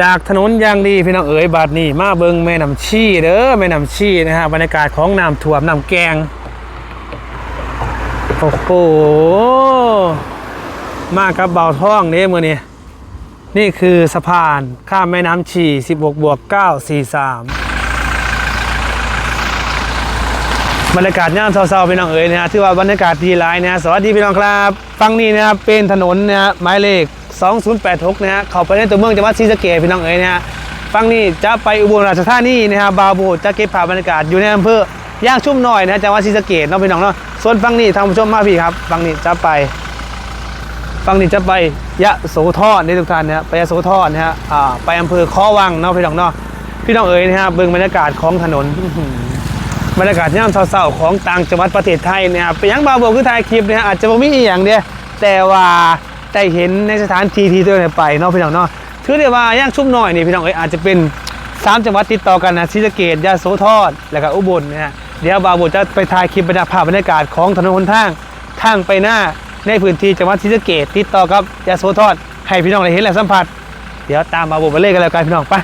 จากถนนยางดีพี่น้องเอ๋ยบาดนี้มาเบิงแม่น้ำชี่เด้อแม่น้ำชี่นะฮะบรรยากาศของน้ำท่วมน้ำแกงโอ้โหมากับเบาท่องเด้มือนี้นี่คือสะพานข้ามแม่น้ำชี่16บวก943บรรยากาศย่ามเศร้าๆพี่น้องเอ๋ยนะฮะถือว่าบรรยากาศดีหลายนะฮะสวัสดีพี่น้องครับ ฟังนี้นะครับเป็นถนนนะฮะหมายเลข 2086 นะฮะเข้าไปในตัวเมืองจังหวัดศรีสะเกษพี่น้องเอ๋ยนะฮะฟังนี้จะไปอุบลราชธานีนะฮะบาวโบจะเก็บภาพบรรยากาศอยู่ในอำเภอย่างชุ่มหน่อยนะจังหวัดศรีสะเกษเนาะพี่น้องเนาะส่วนฟังนี้ทางผู้ชมมาพี่ครับฟังนี้จะไปฟังนี้จะไปยะโสธรในทุกท่านนะฮะไปยะโสธรนะฮะอ่าไปอำเภอค้อวังเนาะพี่น้องเนาะพี่น้องเอ๋ยนะฮะเบิ่งบรรยากาศของถนนบรรยากาศย่ามเศร้าๆของต่างจังหวัดประเทศไทยนะครับไปยังบาวโบคือถ่ายคลิปเนี่ยอาจจะบ่มีอีหยังเดียแต่ว่า ได้เห็นในสถานที่ที่ตัวเองไปเนาะพี่น้องเนาะถือได้ว่าย่างชุ่มน้อยนี่พี่น้องเอ้ยอาจจะเป็นสามจังหวัดติดต่อกันนะศรีสะเกดยะโสธรแล้วก็อุบลนะฮะเดี๋ยวบาวโบจะไปถ่ายคลิปบรรยากาศบรรยากาศของถนนหนทางทางไปหน้าในพื้นที่จังหวัดศรีสะเกดติดต่อกับยะโสธรให้พี่น้องได้เห็นและสัมผัส เดี๋ยวตามบาวโบไปเล่นกันแล้วกันพี่น้องไป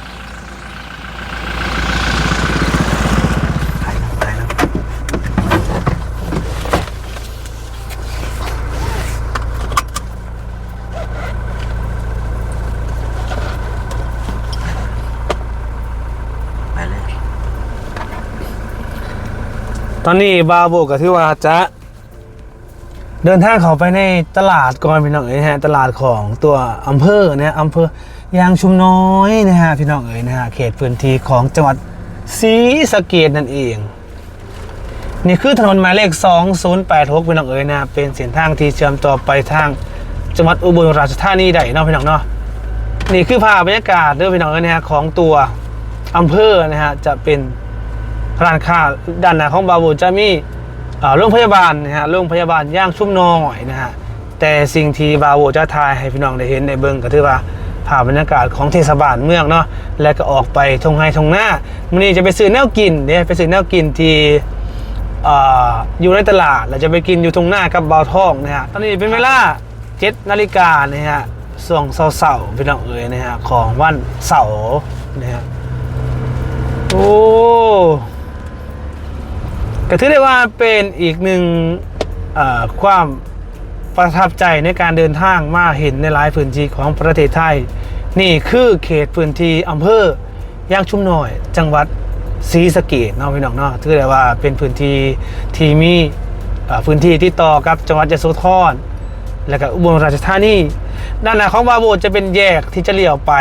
ตอนนี้บาโบก็ถือว่าจะเดินทางเข้าไปในตลาดก่อนพี่น้องเอ๋ยนะฮะตลาดของตัวอำเภอเนะฮะอำเภอยางชุมน้อยนะฮะพี่น้องเอ๋ยนะฮะเขตพื้นที่ของจังหวัดศรีสะเกดนั่นเอง นี่คือถนนหมายเลข 2086พี่น้องเอ๋ยนะฮะเป็นเส้นทางที่เชื่อมต่อไปทางจังหวัดอุบลราชธานีได้เนาะพี่น้องเนาะนี่คือภาพบรรยากาศเด้อพี่น้องเอ๋ยนะฮะของตัวอำเภอนะฮะจะเป็น ร้านค้าด้านหน้าของบาบูจะมีโรงพยาบาลนะฮะโรงพยาบาลย่างชุ่มน้อยนะฮะแต่สิ่งที่บาบูจะทายให้พี่น้องได้เห็นในเบิ้งก็ถือว่าภาพบรรยากาศของเทศบาลเมืองเนาะแล้วก็ออกไปทงไฮทงหน้ามันนี้จะไปซื้อแนวกินเนี่ยไปซื้อแนวกินที่อยู่ในตลาดเราจะไปกินอยู่ตรงหน้ากับเบาทองนะฮะตอนนี้เป็นเวลาเจ็ดนาฬิกานะฮะส่วงเสาร์ๆพี่น้องเอ๋ยนะฮะของวันเสาร์นะฮะโอ้ ก็ถือได้ว่าเป็นอีกหนึ่งความประทับใจในการเดินทางมาเห็นในหลายพื้นที่ของประเทศไทย นี่คือเขตพื้นที่อำเภอย่างชุมน้อย จังหวัดศรีสะเกษเนาะพี่น้องเนาะถือได้ว่าเป็นพื้นที่ที่มีพื้นที่ที่ต่อกับจังหวัดยโสธรและก็อุบลราชธานีด้านหน้าของบาโบจะเป็นแยกที่จะเลี้ยวไป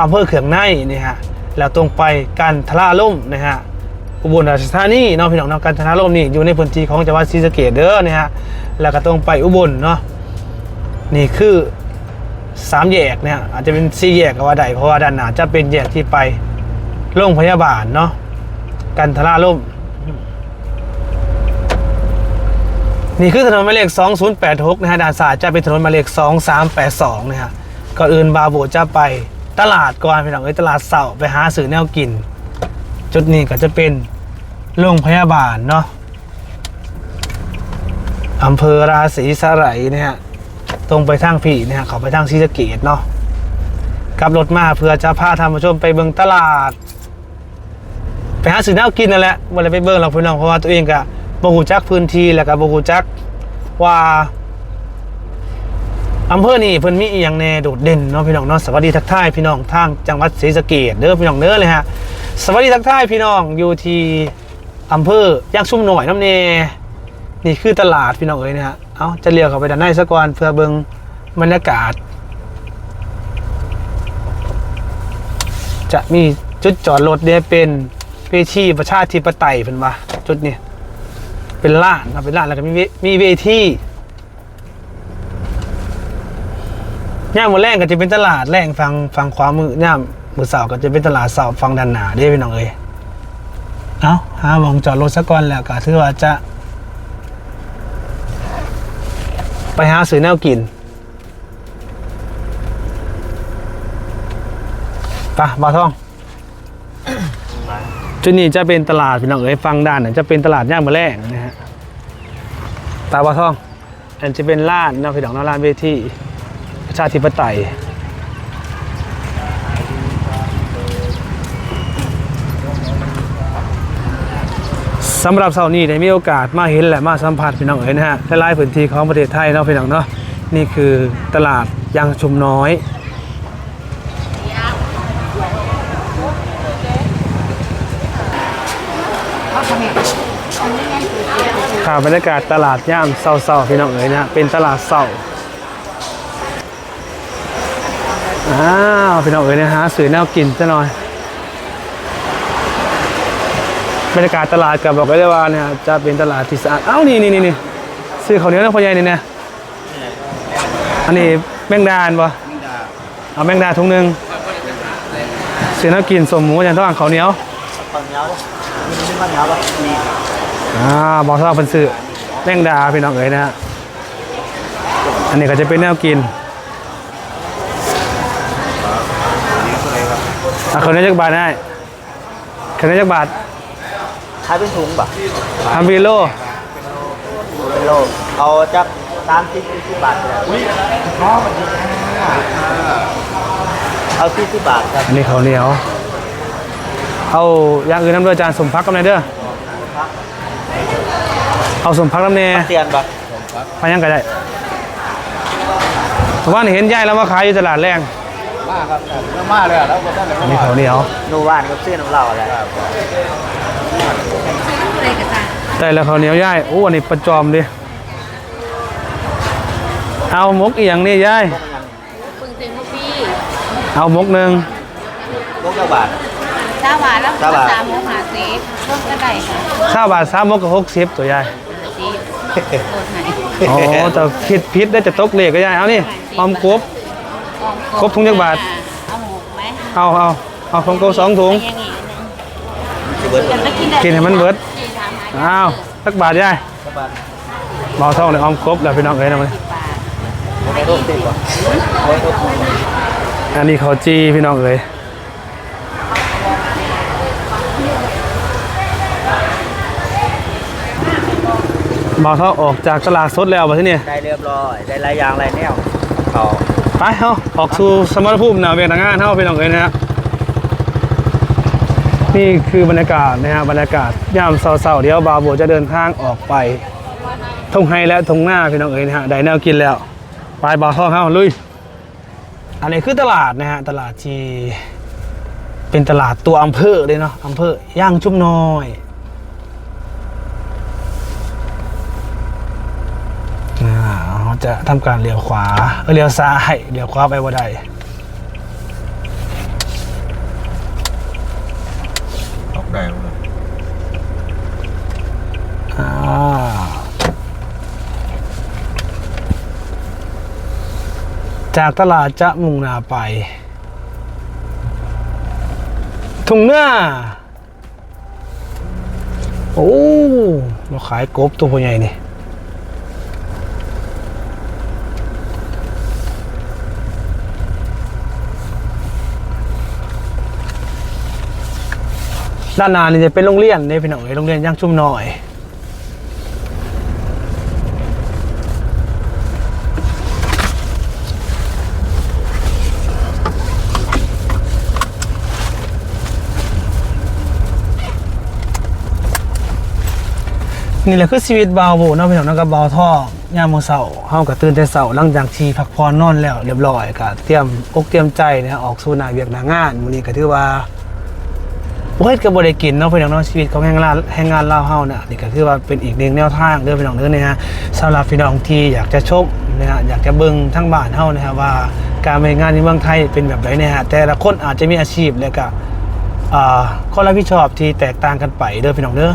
อำเภอเขืองในนี่ฮะแล้วตรงไปกันทลาล่มนะฮะ อุบลราชธานีเนาะพี่น้องเนาะการธนาลมนี่อยู่ในพื้นที่ของจังหวัดศรีสะเกษเด้อเนี่ยฮะแล้วก็ต้องไปอุบลเนาะนี่คือสามแยกเนี่ยอาจจะเป็นสี่แยกก็ว่าได้เพราะว่าด้านหน้าจะเป็นแยกที่ไปโรงพยาบาลเนาะกันทราล่มนี่คือถนนหมายเลข 2086 นะฮะด้านซ้ายจะเป็นถนนหมายเลข 2382 นะฮะ ก่อนอื่นบาโบจะไปตลาดก่อนพี่น้องเอ้ยตลาดเสาไปหาซื้อแนวกิน จุดนี้ก็จะเป็นโรงพยาบาลเนาะอำเภอราศีสไลยนะฮะตรงไปทางผีเนะฮะเขาไปทางศรีสะเกดเนาะกลับรถมาเพื่อจะพาท่านผู้ชมไปเบิงตลาด ไปหาซื้อแนวกินนั่นแหละวันเลยไปเบิงเราพี่น้องเพราะว่าตัวเองก็บ่ฮู้จักพื้นที่แล้วก็บ่ฮู้จักว่าอำเภอนี่เพิ่นมีอีหยังแน่โดดเด่นเนาะพี่น้องเนาะสวัสดีทักทายพี่น้องทางจังหวัดศรีสะเกษเด้อพี่น้องเด้อเลยฮะ สวัสดีทักทายพี่น้องอยู่ที่อำเภอย่างชุ่มหน่อยน้ำเนนี่คือตลาดพี่น้องเอ้ยนะฮะเอาจะเลี้ยวเข้าไปด้านในสักก่อนเพื่อเบิงบรรยากาศ จะมีจุดจอดรถเนี่ยเป็นเวทีประชาธิปไตยเป็นว่าจุดนี้เป็นล้านนะเป็นล้านแล้วก็มีเวมีเวทีย่ามมือแรงก็จะเป็นตลาดแรงฟังฟังขวามือย่าม มือเสาก็จะเป็นตลาดเสาฟังด้านหนาเด้พี่น้องเอ้ยเอาหาหมองจอดรถสักก่อนแล้วก็ถือว่าจะ ไปหาซื้อแนวกินไปบาทองจุดนี้จะเป็นตลาดพี่น้องเอ้ยฟังด้านจะเป็นตลาดย่างมะแรงนะฮะตาบาทองอันจะเป็นร้านเนาะพี่น้องนะร้านเวทีประชาธิปไตย สำหรับเสาร์นี้ได้มีโอกาสมาเห็นและมาสัมผัสพี่น้องเอ๋ยนะฮะหลายๆพื้นที่ของประเทศไทยเนาะพี่น้องเนาะนี่คือตลาดยางชุมน้อยค่ะบรรยากาศตลาดย่ามเศร้าๆพี่น้องเอ๋ยนะเป็นตลาดเศร้าอ้าวพี่น้องเอ๋ยนะฮะสื่อแนวกินซะหน่อย บรรยากาศตลาดกับบอกไว้เลยว่าเนี่ยจะเป็นตลาดที่สะอาดเอ้านี่นี่นี่ซื้อข้าวเหนียวนะพ่อใหญ่นี่นะอันนี้แมงดานปะเอาแมงดาถุงหนึ่งซื้อน้ำกินสมหมูอย่างต้องข้าวเหนียวข้าวเหนียวมีข้าวเหนียวปะมีอ่าบอกสำหรับเป็นซื้อแมงดาพี่น้องเอ๋ยนะฮะอันนี้ก็จะเป็นแนวกินอะข้าเนียวจักบาทได้ข้าเนียวจักบาท ขายเป็นถุงป่ะทำกิโลเป็นโลเอาจักสามสิบสี่สิบบาทเลยเอาสี่สิบบาทครับอันนี้ข้าวเหนียว เอาอย่างอื่นน้ำเดือจานสมพักกับนายเด้อเอาสมพักน้ำเนเตียนป่ะไปยังไงได้ผมว่านี่เห็นยายแล้วมาขายอยู่ตลาดแรงมาครับแล้วมาเลยอะแล้วก็ได้เลยอันนี้ข้าวเหนียวหนูว่านกับซื้อน้ำเหล้าอะไร ได้แล้วข้าวเหนียวยายโอ้อันนี้ประจอมดิเอามกอีหยังนี่ยายปึงเต็มปีเอามกหนึ่งพวกเจ้าบาทสาหวานแล้วสาหวานสามโมงหาเซฟเพิ่มก็ได้ค่ะข้าวบาทสามมกกับหกสิบตัวยายซีโดดไหนอ๋อแต่ผิดผิดได้จะตกเลขก็ยายเอานี่ออมกบครบถุงจักบาท เอาหมกไหมเอาเอาเอาของโกสองถุงยังอีกนึงสิเบิร์ดจะไปกินได้กินให้มันเบิดสี่สามหา อ้าวสักบาทยายเจ้าบาทเบาทองเลยออมกบแล้วพี่น้องเอ้ยนะมันบาทเอาไปรูปติดป่ะเอาไปรูปติดป่ะอันนี้เขาวจีพี่น้องเอ้ยเบาทองออกจากตลาดสดแล้วบ่ที่นี่ได้เรียบร้อยได้หลายอย่างหลายแนวเขาไปเฮาออกสู่สมรภูมิหนาเวียงหนางานเฮาพี่น้องเอ้ยนะฮะ นี่คือบรรยากาศนะฮะบรรยากาศยามเศร้าๆเดี๋ยวบาโบจะเดินทางออกไปทงไฮและทงหน้าพี่น้องเอ้ยนะฮะได้แนวกินแล้วไปบาวทองเฮาลุยอันนี้คือตลาดนะฮะตลาดที่เป็นตลาดตัวอำเภอเลยเนาะอำเภอย่างชุมน้อยอ่าเราจะทำการเลี้ยวขวาเอ้ยเลี้ยวซ้ายเลี้ยวขวาไปบ่ได้ ออกได้เลย อ่า จากตลาดจะมุ่งหน้าไปถุงหน้า โอ้เราขายกบตัวใหญ่นี่ด้านหน้านี่จะเป็นโรงเรียนนี่พี่น้องเอ้ยโรงเรียนย่างชุ่มน้อย นี่แหละคือชีวิตบาวโบเนาะพี่น้องเนาะกับบาวท่อยามมื้อเช้าเฮาก็ตื่นแต่เช้าหลังจากที่พักผ่อนนอนแล้วเรียบร้อยก็เตรียมอกเตรียมใจนะออกสู่หน้าเวียกหน้างานมื้อนี้ก็ถือว่าบ่เฮ็ดก็บ่ได้กินเนาะพี่น้องเนาะชีวิตของแรงงานแรงงานลาวเฮาน่ะนี่ก็ถือว่าเป็นอีกหนึ่งแนวทางเด้อพี่น้องเด้อนะฮะสำหรับพี่น้องที่อยากจะชมนะฮะอยากจะเบิ่งทั้งบ้านเฮานะฮะว่าการไปงานในเมืองไทยเป็นแบบไหนนะฮะแต่ละคนอาจจะมีอาชีพแล้วก็อ่าข้อรับผิดชอบที่แตกต่างกันไปเด้อพี่น้องเด้อ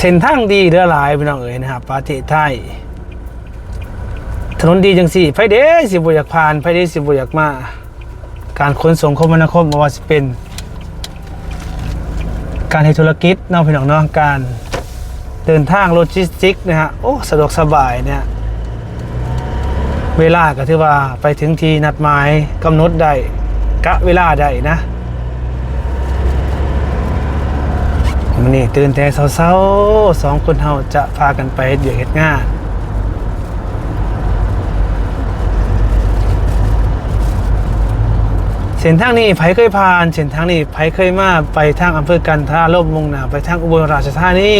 เส้นทางดีเรือหลายพี่น้องเอ๋ยนะครับประเทศไทยถนนดีจังสี่ไฟเดสิบอยากผ่านไฟเดสิบอยากมา การขนส่งคมนาคมว่าสิเป็น การให้ธุรกิจนอกพี่น้องเนาะการเดินทางโลจิสติกนะฮะโอ้สะดวกสบายเนี่ยเวลาก็ถือว่าไปถึงที่นัดหมายกำหนดได้กะเวลาได้นะ มันนี่ตื่นแต่เช้าๆสองคนเฮาจะพากันไปเดี๋ยวเฮ็ดงานเส้นทางนี้ไผเคยผ่านเส้นทางนี้ไผเคยมาไปทางอำเภอกันทาลบมุ่งหน้าไปทางอุบลราชธานี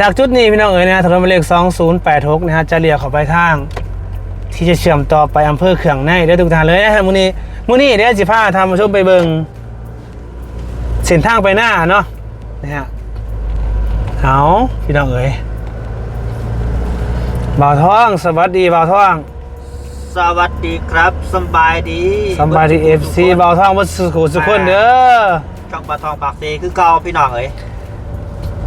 จากจุดนี้พี่น้องเอ๋ยนะถนนหมายเลข2086นะฮะจะเลี้ยวเข้าไปทาง ที่จะเชื่อมต่อไปอำเภอเขื่องในได้ทุกทางเลยนะฮะมื้อนี้มื้อนี้เดี๋ยวสิพาทำมาชมไปเบิง เส้นทางไปหน้าเนาะนะฮะเอาพี่น้องเอ๋ยบ่าวท้องสวัสดีบ่าวท้องสวัสดีครับสำบายดีสำบายดี FC บ่าวท้องวัดสุขุสุขคนเด้อช่องปลาทองปากเซคือเก่าพี่น้องเอ้ย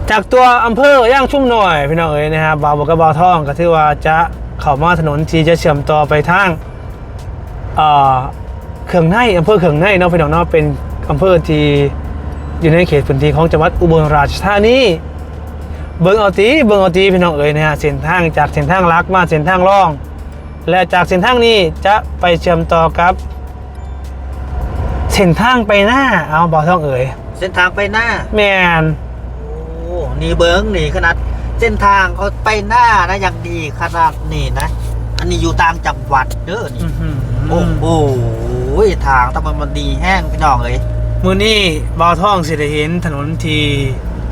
จากตัวอำเภอย่างชุ่มหน่อยพี่น้องเอ๋ยนะฮะบ่าวบกกับบ่าวท้องก็ถือว่าจะเข้ามาถนนที่จะเชื่อมต่อไปทางเอ่อเขื่องในอำเภอเขื่องในเนาะพี่น้องเนาะเป็นอำเภอที่ อยู่ในเขตพื้นที่ของจังหวัดอุบลราชธานีเบิ่งเอาตีเบิ่งเอาตีพี่น้องเอ๋ยนะฮะเส้นทางจากเส้นทางลักมาเส้นทางร่อง และจากเส้นทางนี้จะไปเชื่อมต่อกับเส้นทางไปหน้าเอาบ่าวท้องเอ๋ยเส้นทางไปหน้า แมนโอ้นี่เบิ้งนี่ขนาดเส้นทางเขาไปหน้านะอย่างดีขนาดนี่นะ อันนี้อยู่ต่างจังหวัดเด้อนี่โอ้โหทางทำไมมันดีแห้งพี่น้องเอ้ย มือนี้บาวท่องสิได้เห็นถนนที่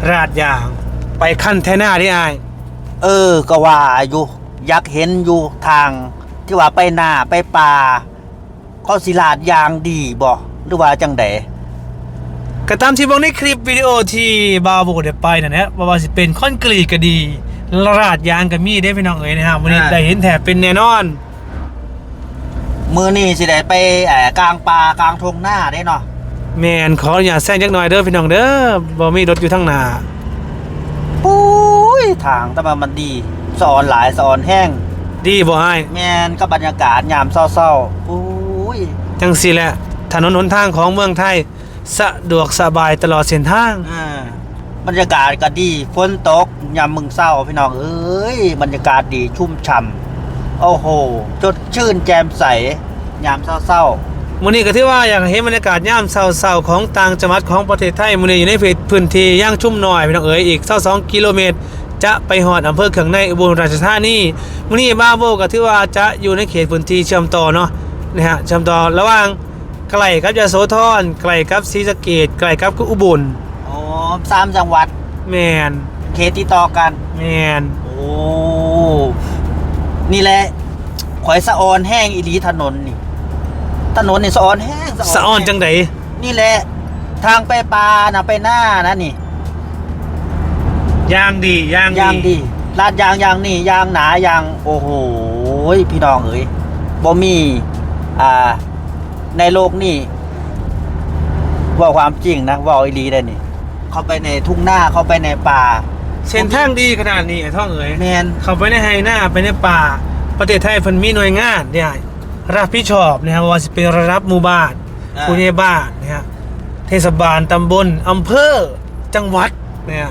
ราดยาง ไปขั้นแท่หน้าที่อาย เออ ก็ว่าอยู่อยากเห็นอยู่ทาง ที่ว่าไปหน้าไปป่าเขาสิลาดยางดีบ่หรือว่าจังไดก็ตามที่บอกในคลิปวิดีโอที่บาวบอกได้ไปนะเนี่ยว่าว่าสิเป็นคอนกรีตก็ดีราดยางก็มีได้พี่น้องเอ๋ยนะฮะวันนี้ได้เห็นแถบเป็นแน่นอน มือนี่สิได้ไปเอ่อกลางป่ากลางทงหน้าได้เนาะ แมนขออนุญาตแซงจักหน่อยเด้อพี่น้องเด้อบ่มีรถอยู่ทางหน้าปุ้ยทางทำไมมันดีสอนหลายสอนแห้ง ดีบ่อายแมนกับบรรยากาศยามเศร้าๆปุ้ยจังสิแหละถนนหนทางของเมืองไทย สะดวกสบายตลอดเส้นทางอ่าบรรยากาศก็ดีฝนตกยามมึงเศร้าพี่น้องเอ้ยบรรยากาศดีชุ่มฉ่ำโอ้โหจดชื่นแจ่มใสยามเศร้า มื้อนี้ก็ถือว่าอยากเห็นบรรยากาศยามเศร้าๆของต่างจังหวัดของประเทศไทยมื้อนี้อยู่ในพื้นที่ย่างชุ่มน้อยพี่น้องเอ๋ยอีก22กิโลเมตร จะไปฮอดอำเภอเขื่องในอุบลราชธานีมื้อนี้บ้าโบก็ถือว่าจะอยู่ในเขตพื้นที่เชื่อมต่อเนาะนะฮะเชื่อมต่อระหว่างไกลกับยโสธรไกลกับศรีสะเกษไกลกับอุบลๆอ๋อสามจังหวัดแมนเขตที่ต่อกันแมนโอ้นี่แหละข่อยสะออนแห้งอีหลีถนนนี่ ถนนนี่สะออนแห้งสะออนจังไดนี่แหละ ทางไปปลานะไปหน้านะนี่ย่างดีย่างยางดีลาดยางยางนี่ยางหนายางโอ้โหพี่น้องเอ้ยบ่มีอ่า ในโลกนี่ว่าความจริงนะว่าอีหลีได้นี่เข้าไปในทุ่งหน้าเข้าไปในป่าเส้นทางดีขนาดนี้ไอ้ท่องเอ๋ยแมนเข้าไปในไฮหน้าไปในป่า ประเทศไทยเพิ่นมีหน่วยงานเนี่ย รับผิดชอบนะครับว่าสิเป็นระดับหมู่บ้านอ่า ผู้ใหญ่บ้านนะฮะเทศบาลตำบลอำเภอจังหวัดเนี่ย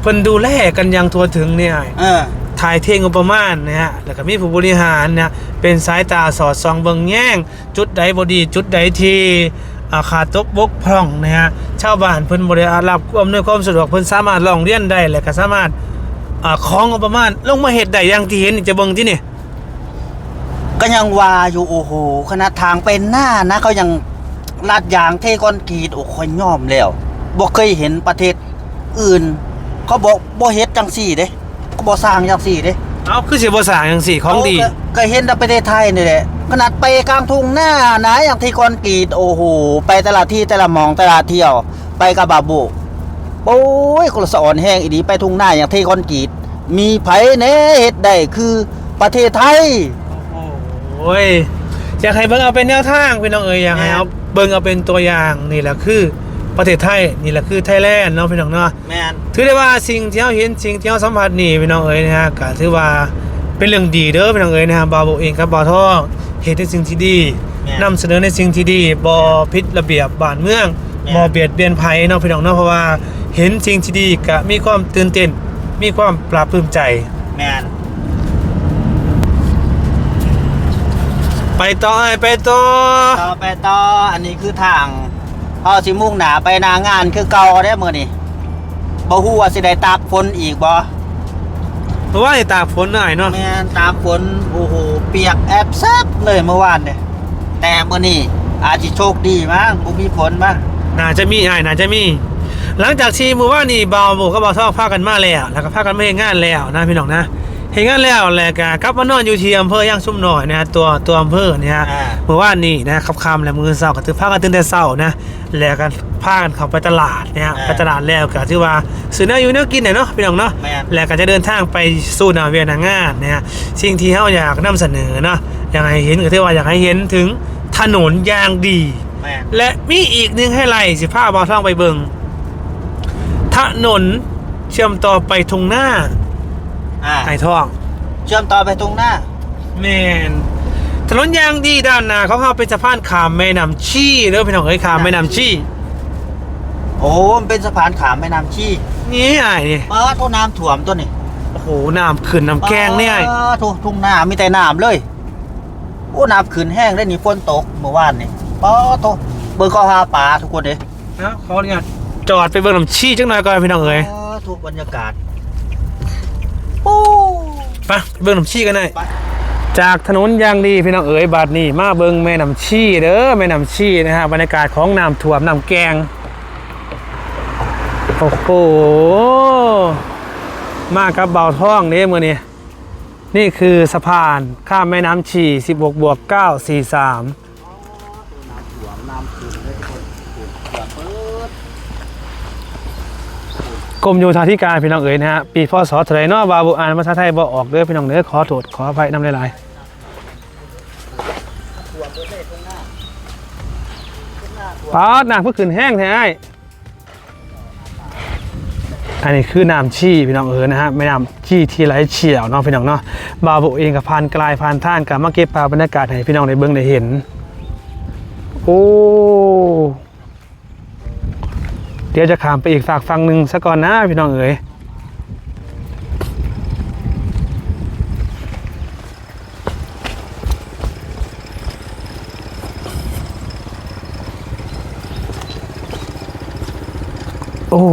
เพิ่นดูแลกันอย่างทั่วถึงเนี่ยเออ ถ่ายเทงบประมาณนะฮะแล้วก็มีผู้บริหารนะเป็นสายตาสอดส่องเบิ่งแย่ง จุดใดบ่ดี จุดใดที่อ่าขาดตกบกพร่องนะฮะชาวบ้านเพิ่นบ่ได้รับอำนวยความสะดวกเพิ่นสามารถร้องเรียนได้และก็สามารถอ่าของงบประมาณลงมาเฮ็ดได้อย่างที่เห็นนี่จะเบิ่งที่นี่ ก็ยังว่าอยู่โอ้โหขนาดทางเป็นหน้านะเขายังลาดยางเทคอนกรีตโอ้ค่อยย่อมแล้วบ่เคยเห็นประเทศอื่น เขาบอกบ่เฮ็ดจังสี่เด้เขาบ่สร้างจังสี่เด้เอาคือสิบ่สร้างจังซี่ของดีเขาก็ก็เห็นแต่ประเทศไทยนี่แหละขนาดไปกลางทุ่งหน้านะอย่างที่คอนกรีตโอ้โหไปแต่ละที่แต่ละหมองแต่ละเที่ยว ไปกับบาบุโอ้ยคนละสะอ่อนแห้งอีดีไปทุ่งหน้าอย่างที่คอนกรีตมีไผแหน่เฮ็ดได้คือประเทศไทย โอ้ยอยากให้เบิ่งเอาเป็นแนวทางพี่น้องเอ๋ยอยากให้เอาเบิ่งเอาเป็นตัวอย่างนี่แหละคือประเทศไทยนี่แหละคือไทยแลนด์เนาะพี่น้องเนาะแม่นถือได้ว่าสิ่งที่เราเห็นสิ่งที่เราสัมผัสนี่พี่น้องเอ๋ยนะฮะก็ถือว่าเป็นเรื่องดีเด้อพี่น้องเอ๋ยนะฮะบาวโบเองครับบาวทองเห็นในสิ่งที่ดีนำเสนอในสิ่งที่ดีบ่ผิดระเบียบบ้านเมืองบ่เบียดเบียนภัยเนาะพี่น้องเนาะเพราะว่าเห็นสิ่งที่ดีก็มีความตื่นเต้นมีความปลาบปลื้มใจแม่น ไปต่อไอ้ไปต่อต่อไปต่ออันนี้คือทางเอาสิมุ่งหนาไปหนางานคือเก่าได้อมื้อนี้บ่ฮู้ว่าสิได้ตากฝนอีกบ่เพราะว่าไอ้ตากฝนหน่อยเนาะแม่นตากฝนโอ้โหเปียกแอบแซบเลยเมื่อวานเนี่ยแต่เมื่อนี้อาจจะโชคดีมั้งบุมีผลมั้งน่าจะมีอ้ายน่าจะมี หลังจากที่หมู่ว่านี่เบาหมู่ก็เบาทอกพากันมาแล้วแล้วก็พากันมาเฮ็ดงานแล้วนะพี่น้องนะ เฮ็ดงานแล้วแล้วก็กลับมานอนอยู่ที่อำเภอย่างซุ่มหน่อยนะฮะตัวตัวอำเภอเนี่ยฮะอ่า เมื่อวานนี้นะค่ำๆแล้วมื้อเช้าก็ถือพากันตื่นแต่เช้านะแล้วก็พากันเข้าไปตลาดนะฮะไปตลาดแล้วก็ถือว่าซื้อแนวอยู่แนวกินน่ะเนาะพี่น้องเนาะแม่น แล้วก็จะเดินทางไปสู่นาเวียนางานนะฮะสิ่งที่เราอยากนำเสนอเนาะอยากให้เห็นก็ที่ว่าอยากให้เห็นถึงถนนยางดี แม่นและมีอีกหนึ่งให้ไล่สิผ้าบอท่องไปเบิงถนนเชื่อมต่อไปทงหน้า อ่าไอ้ท่องเชื่อมต่อไปตรงหน้า แมนถนนยางดีด้านหน้าเขาเข้าเป็นสะพานขามแม่น้ำชี่เด้อพี่น้องเอ้ยขามแม่น้ำชี่โอ้มันเป็นสะพานขามแม่น้ำชีนี่ไอ้นี่ป้าโทน้ำถ่วมตัวนี่โอ้โหน้ำขึ้นน้ำแกงเนี่ยไอ้ป้าโททุ่งนามีแต่น้ำเลยโอ้น้ำขึ้นแห้งได้นี่ฝนตกเมื่อวานนี่ป้าโทเบิ่งก็หาปลาทุกคนเด้นะขออนุญาตจอดไปเบิ่งน้ำชี่จังหน่อยก่อนพี่น้องเอ้ยป้าทุกบรรยากาศโอ้ไปไปเบิ่งน้ำชี่กันหน่อยไปจากถนนยางดีพี่น้องเอ๋ยบาดนี้มาเบิ่งแม่น้ำชี่เด้อแม่น้ำชี่นะฮะบรรยากาศของน้ำท่วมน้ำแกงโอ้โหมากับเบาท่องเด้มือนี้นี่คือสะพานข้ามแม่น้ำชี 16บวก943 กรมโยธาธิการพี่น้องเอ๋ยนะฮะปีพศเท่าไหรนาะบาบุอ่านภาษาไทยบ่ออกเด้อพี่น้องเด้อขอโทษขออภัยนำหลายๆป๊าดน้ำเพิ่งขึ้นแห้งแท้ไอ้อันนี้คือน้ำชี่พี่น้องเอ๋ยนะฮะไม่น้ำชี่ที่ไหลเฉียวเนาะพี่น้องเนาะบาบุเองกับพานกลายพานท่านกับมาเก็บภาพบรรยากาศให้พี่น้องได้เบิ่งได้เห็น โอ้ เดี๋ยวจะขามไปอีกฝากฟังหนึ่งซะก่อนนะพี่น้องเอ๋ยโอ้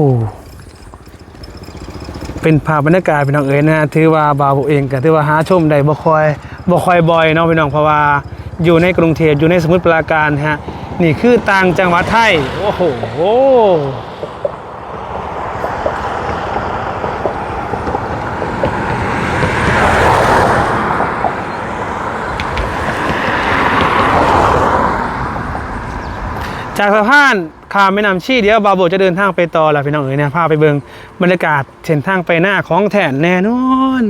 เป็นภาพบรรยากาศพี่น้องเอ๋ยนะถือว่าบาวเองก็ถือว่าหาชมได้บ่คอยบ่คอยบ่อยเนาะพี่น้องเพราะว่าอยู่ในกรุงเทพอยู่ในสมุทรปราการฮะ นี่คือต่างจังหวัดไทย โอ้โหจากสะพานข้ามแม่น้ำชีเดี๋ยวบาโบจะเดินทางไปต่อแล้วพี่น้องเอ๋ยนะพาไปเบิงบรรยากาศเส้นทางไปหน้าของแทนแน่นอน